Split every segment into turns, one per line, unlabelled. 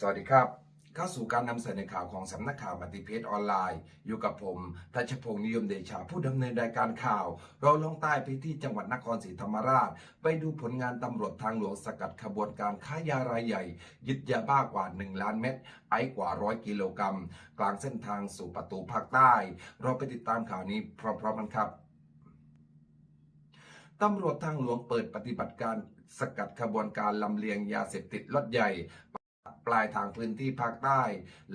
สวัสดีครับ เข้าสู่การนำเสนอข่าวของสำนักข่าวมัติเพจออนไลน์ อยู่กับผมทัชพงศ์นิยมเดชาผู้ดำเนินรายการข่าว เราลงใต้ไปที่จังหวัดนครศรีธรรมราช ไปดูผลงานตำรวจทางหลวงสกัดขบวนการค้ายารายใหญ่ ยึดยาบ้ากว่า 1 ล้านเม็ดไอกว่าร้อยกิโลกรัม กลางเส้นทางสู่ประตูภาคใต้ เราไปติดตามข่าวนี้พร้อมๆกันครับตำรวจทางหลวงเปิดปฏิบัติการสกัดขบวนการลำเลียงยาเสพติดล็อตใหญ่ ปลายทางพื้นที่ภาคใต้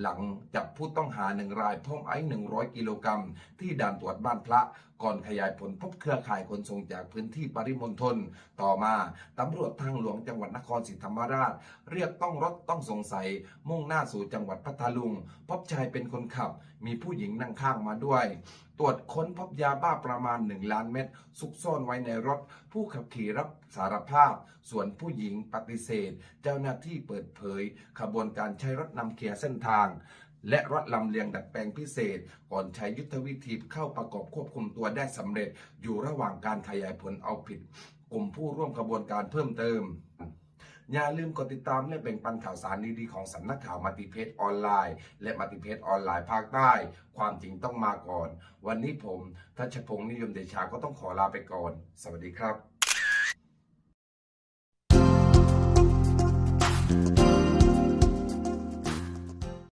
หลังจับผู้ต้องหาหนึ่งรายพร้อมไอซ์100 กิโลกรัมที่ด่านตรวจบ้านพระ ก่อนขยายผลพบเครือข่ายขนส่งจากพื้นที่ปริมณฑลต่อมาตำรวจทางหลวงจังหวัดนครศรีธรรมราช เรียกต้องรถต้องสงสัย มุ่งหน้าสู่จังหวัดพัทลุง พบชายเป็นคนขับ มีผู้หญิงนั่งข้างมาด้วย ตรวจค้นพบยาบ้าประมาณ 1 ล้านเม็ดซุกซ่อนไว้ในรถ ผู้ขับขี่รับสารภาพ ส่วนผู้หญิงปฏิเสธ เจ้าหน้าที่เปิดเผย ขบวนการใช้รถนำเคลียร์เส้นทาง และรถลำเลียงดัดแปลงพิเศษ ก่อนใช้ยุทธวิธีเข้าประกอบควบคุมตัวได้สำเร็จ อยู่ระหว่างการขยายผลเอาผิด กลุ่มผู้ร่วมขบวนการเพิ่มเติมอย่าลืมกดติดตามและแบ่งปันข่าวสารดีๆของสำนักข่าวมัติเพจออนไลน์ และมัติเพจออนไลน์ภาคใต้ ความจริงต้องมาก่อน วันนี้ผมทัชพงศ์นิยมเดชาก็ต้องขอลาไปก่อน สวัสดีครับ